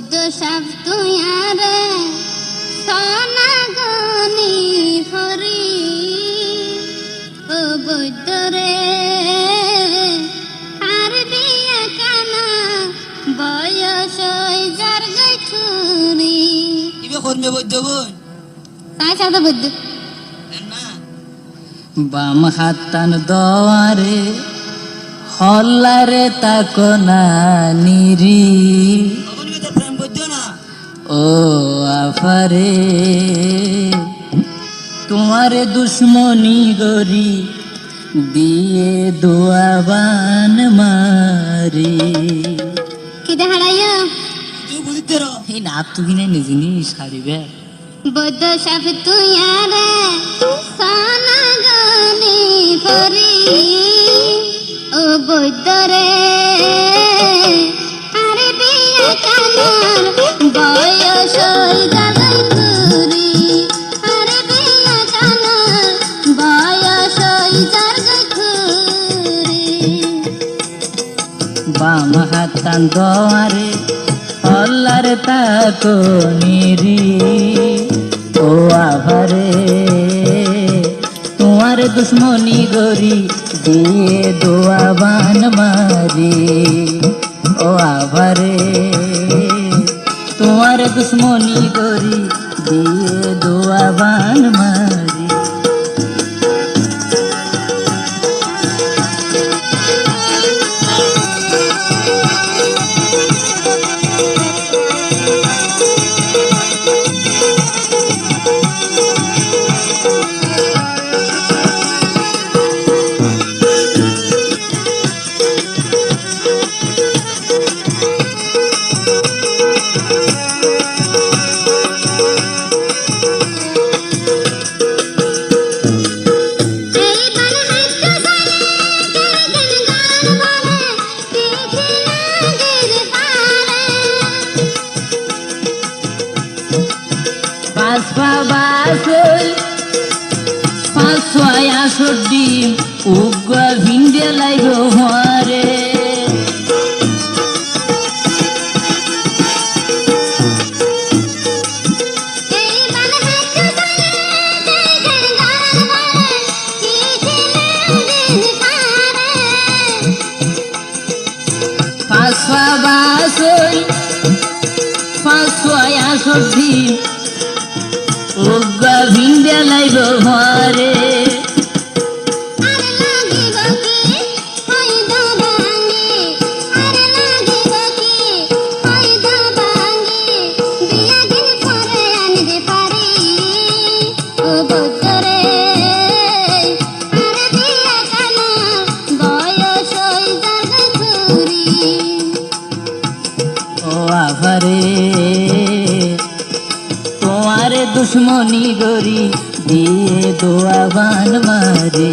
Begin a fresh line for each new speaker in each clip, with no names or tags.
বৈদ্য সাপ তুই আরে সোনা গনি ফরি ও বৈদ্য রে আর বিয়া কানা বয়স হই যার গাইঠুরি
কিবা করবে বৈদ্য বোন
তাই সাথে বৈদ্য
বাম হাতান দোয়ারে হল্লারে তাকো না নিরি। ও আফারে তোমারে দুশ্মনী গরি দিয়ে দোয়াবান মারি।
কি দেখাড়াইয়া
তুই বুঝিতে র
এই না তুই না নিজে সারিবে।
বৈদ্য সাপ তুই আরে সোনা গনি ফরি ও বৈদ্য রে
বাম হাতান দোয়ারে হল্লারে তাকো নিরি ও আভারে তোমার দুশ্মনী গরি দিয়ে দোয়াবান মারি ও আভারে তোমার দুশ্মনী গরি দিয়ে দোয়াবান মারি পাঁচ পা বাসই পাঁচ ছয় আসর ডিম উগ্র ভিন্দে লাইব হরে
এইবার হাইট্টা সালে গগন গান বলে যাবে ঘুরি।
আভারে তোমার দুশ্মনী গরি। দিয়ে দোয়াবান মারে।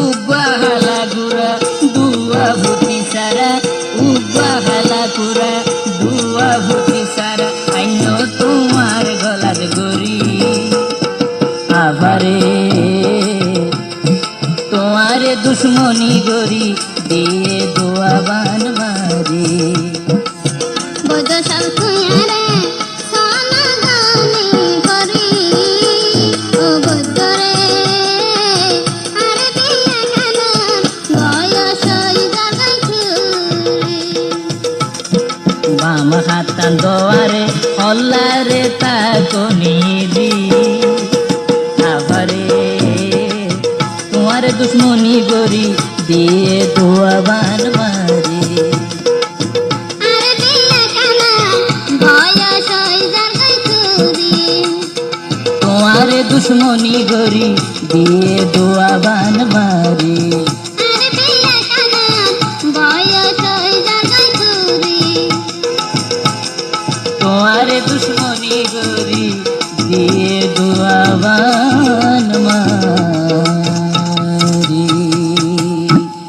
উগুয়া হালা গুড়া, দুয়া ভুতি সারা উগুয়া হালা গুড়া, দুয়া ভুতি সারা। আইন তোমার গলার গরি আবারে তোমার দুশ্মনী গরি দিয়ে দোয়াবান মারি
বৈদ্য সব
তোমারে অল্লারে তা কনিলি আবারে তোমার দুশ্মনী গরি দিয়ে দোয়াবান মারি। তোমার দুশ্মনী গরি দিয়ে দোয়াবান মারি। তোমার